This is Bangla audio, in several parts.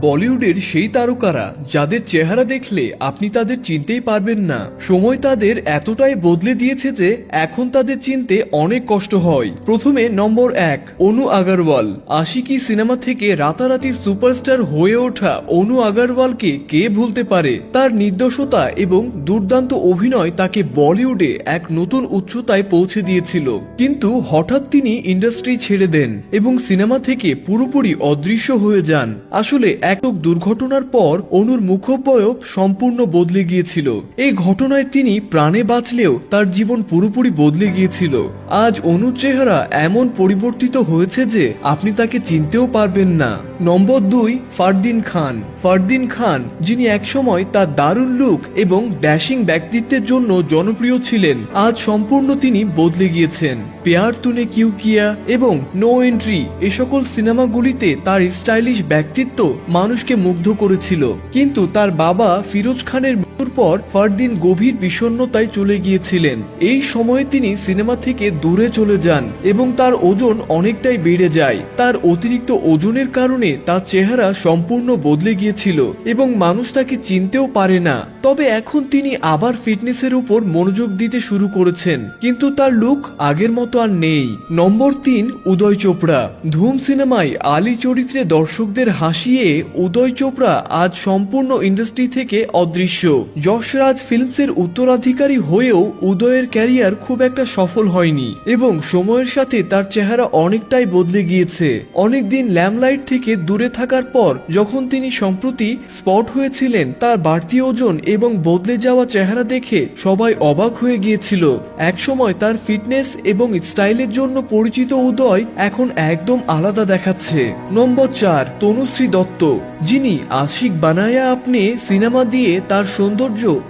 বলিউডের সেই তারকারা যাদের চেহারা দেখলে আপনি তাদের চিনতেই পারবেন না। সময় তাদের এতটাই বদলে দিয়েছে যে এখন তাদের চিনতে অনেক কষ্ট হয়। প্রথমে নম্বর এক, অনু আগারওয়াল। আশিকি সিনেমা থেকে রাতারাতি সুপারস্টার হয়ে ওঠা অনু আগারওয়ালকে কে ভুলতে পারে? তার নির্দোষতা এবং দুর্দান্ত অভিনয় তাকে বলিউডে এক নতুন উচ্চতায় পৌঁছে দিয়েছিল। কিন্তু হঠাৎ তিনি ইন্ডাস্ট্রি ছেড়ে দেন এবং সিনেমা থেকে পুরোপুরি অদৃশ্য হয়ে যান। আসলে এক দুর্ঘটনার পর অনুর মুখবয়ব সম্পূর্ণ বদলে গিয়েছিল। এই ঘটনায় তিনি প্রাণে বাঁচলেও তার জীবন পুরোপুরি বদলে গিয়েছিল। আজ অনুর চেহারা এমন পরিবর্তিত হয়েছে যে আপনি তাকে চিনতেও পারবেন না। নম্বর দুই, ফারদিন খান। ফারদিন খান, যিনি একসময় তার দারুণ লুক এবং ড্যাশিং ব্যক্তিত্বের জন্য জনপ্রিয় ছিলেন, আজ সম্পূর্ণ তিনি বদলে গিয়েছেন। পেয়ার তুনে কিউ কিয়া এবং নো এন্ট্রি, এ সকল সিনেমাগুলিতে তার স্টাইলিশ ব্যক্তিত্ব মানুষকে মুগ্ধ করেছিল। কিন্তু তার বাবা ফিরোজ খানের মৃত্যুর পর ফারদিন গভীর বিষণ্ণতায় চলে গিয়েছিলেন। এই সময়ে তিনি সিনেমা থেকে দূরে চলে যান এবং তার ওজন অনেকটাই বেড়ে যায়। তার অতিরিক্ত ওজনের কারণে তার চেহারা সম্পূর্ণ বদলে গিয়েছিল এবং মানুষ তাকে চিনতেও পারে না। তবে এখন তিনি আবার ফিটনেসের উপর মনোযোগ দিতে শুরু করেছেন। কিন্তু তার লুক আগের মতো আর নেই। নম্বর তিন, উদয় চোপড়া। ধুম সিনেমায় আলী চরিত্রে দর্শকদের হাসিয়ে উদয় চোপড়া আজ সম্পূর্ণ ইন্ডাস্ট্রি থেকে অদৃশ্য। যশরাজ ফিল্মসের উত্তরাধিকারী হয়েও উদয়ের ক্যারিয়ার খুব একটা সফল হয়নি এবং সময়ের সাথে তার চেহারা অনেকটাই বদলে গিয়েছে। অনেকদিন ল্যামলাইট থেকে দূরে থাকার পর যখন তিনি সম্প্রতি স্পট হয়েছিলেন, তার বাড়তি ওজন এবং বদলে যাওয়া চেহারা দেখে সবাই অবাক হয়ে গিয়েছিল। একসময় তার ফিটনেস এবং স্টাইলের জন্য পরিচিত উদয় এখন একদম আলাদা দেখাচ্ছে। নম্বর চার, তনুশ্রী দত্ত, যিনি আশিক বানায়া আপনি সিনেমা দিয়ে তার সৌন্দর্য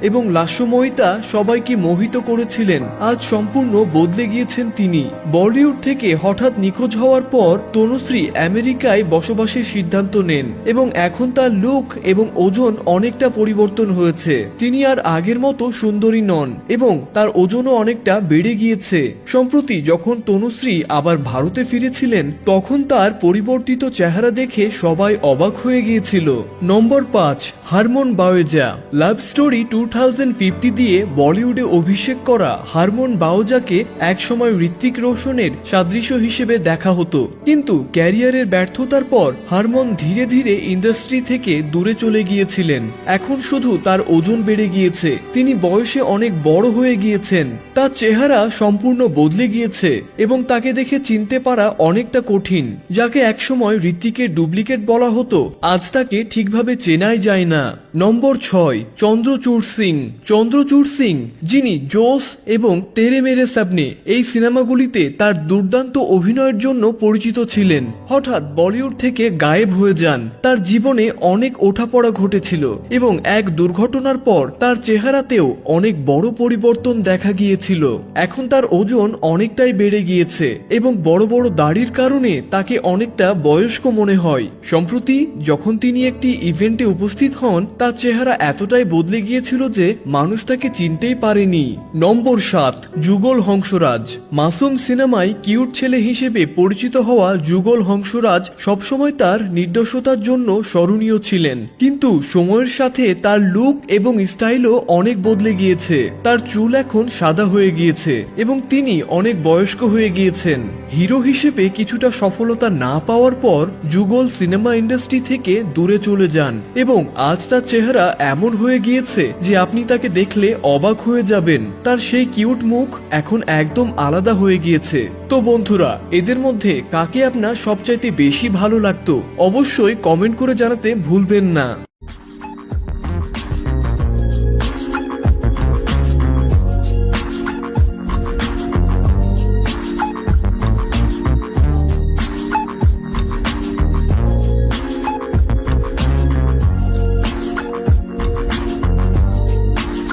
এবং লাস্যময়িতা সবাইকে মোহিত করেছিলেন। আজ সম্পূর্ণ বদলে গিয়েছেন তিনি। বলিউড থেকে হঠাৎ নিখোঁজ হওয়ার পর তনুশ্রী আমেরিকায় বসবাসের সিদ্ধান্ত নেন এবং এখন তার লুক এবং ওজন অনেকটা পরিবর্তন হয়েছে। তিনি আর আগের মতো সুন্দরী নন এবং তার ওজনও অনেকটা বেড়ে গিয়েছে। সম্প্রতি যখন তনুশ্রী আবার ভারতে ফিরেছিলেন, তখন তার পরিবর্তিত চেহারা দেখে সবাই অবাক হয়ে গিয়েছিল। নম্বর পাঁচ, Harman Baweja, love story two thousand fifty দিয়ে বলিউডে অভিষেক করা হারমোন বাওজাকে একসময় ঋত্বিক রোশনের সাদৃশ্য হিসেবে দেখা হতো। কিন্তু ক্যারিয়ারের ব্যর্থতার পর হারমোন ধীরে ধীরে ইন্ডাস্ট্রি থেকে দূরে চলে গিয়েছিলেন। এখন শুধু তার ওজন বেড়ে গিয়েছে। তিনি বয়সে অনেক বড় হয়ে গিয়েছেন। তার চেহারা সম্পূর্ণ বদলে গিয়েছে এবং তাকে দেখে চিনতে পারা অনেকটা কঠিন, যাকে একসময় ঋত্বিকের ডুপ্লিকেট বলা হতো। আজ তাকে ঠিকভাবে চেনাই যায় না। নম্বর ছয়, চন্দ্রচূড় সিং। চন্দ্রচূড় সিং, যিনি জোস এবং তেরে মেরে সাবনে এই সিনেমাগুলিতে তার দুর্দান্ত অভিনয়ের জন্য পরিচিত ছিলেন। হঠাৎ বলিউড থেকে গায়েব হয়ে যান। তার জীবনে অনেক ওঠাপড়া ঘটেছিল এবং এক দুর্ঘটনার পর তার চেহারাতেও অনেক বড় পরিবর্তন দেখা গিয়েছিল। এখন তার ওজন অনেকটাই বেড়ে গিয়েছে এবং বড় বড় দাড়ির কারণে তাকে অনেকটা বয়স্ক মনে হয়। সম্প্রতি যখন তিনি একটি ইভেন্টে উপস্থিত হন তার চেহারা এতটাই বদলে গিয়েছিল যে মানুষ তাকে চিনতেই পারেনি। নম্বর সাত, যুগল হংসরাজ। মাসুম সিনেমায় কিউট ছেলে হিসেবে পরিচিত হওয়া যুগল হংসরাজ সবসময় তার নির্দোষতার জন্য স্মরণীয় ছিলেন। কিন্তু সময়ের সাথে তার লুক এবং স্টাইলও অনেক বদলে গিয়েছে। তার চুল এখন সাদা হয়ে গিয়েছে এবং তিনি অনেক বয়স্ক হয়ে গিয়েছেন। হিরো হিসেবে কিছুটা সফলতা না পাওয়ার পর যুগল সিনেমা ইন্ডাস্ট্রি থেকে দূরে চলে যান এবং আজ তার চেহারা এমন হয়ে গিয়েছে যে আপনি তাকে দেখলে অবাক হয়ে যাবেন। তার সেই কিউট মুখ এখন একদম আলাদা হয়ে গিয়েছে। তো বন্ধুরা, এদের মধ্যে কাকে আপনার সবচাইতে বেশি ভালো লাগতো? অবশ্যই কমেন্ট করে জানাতে ভুলবেন না।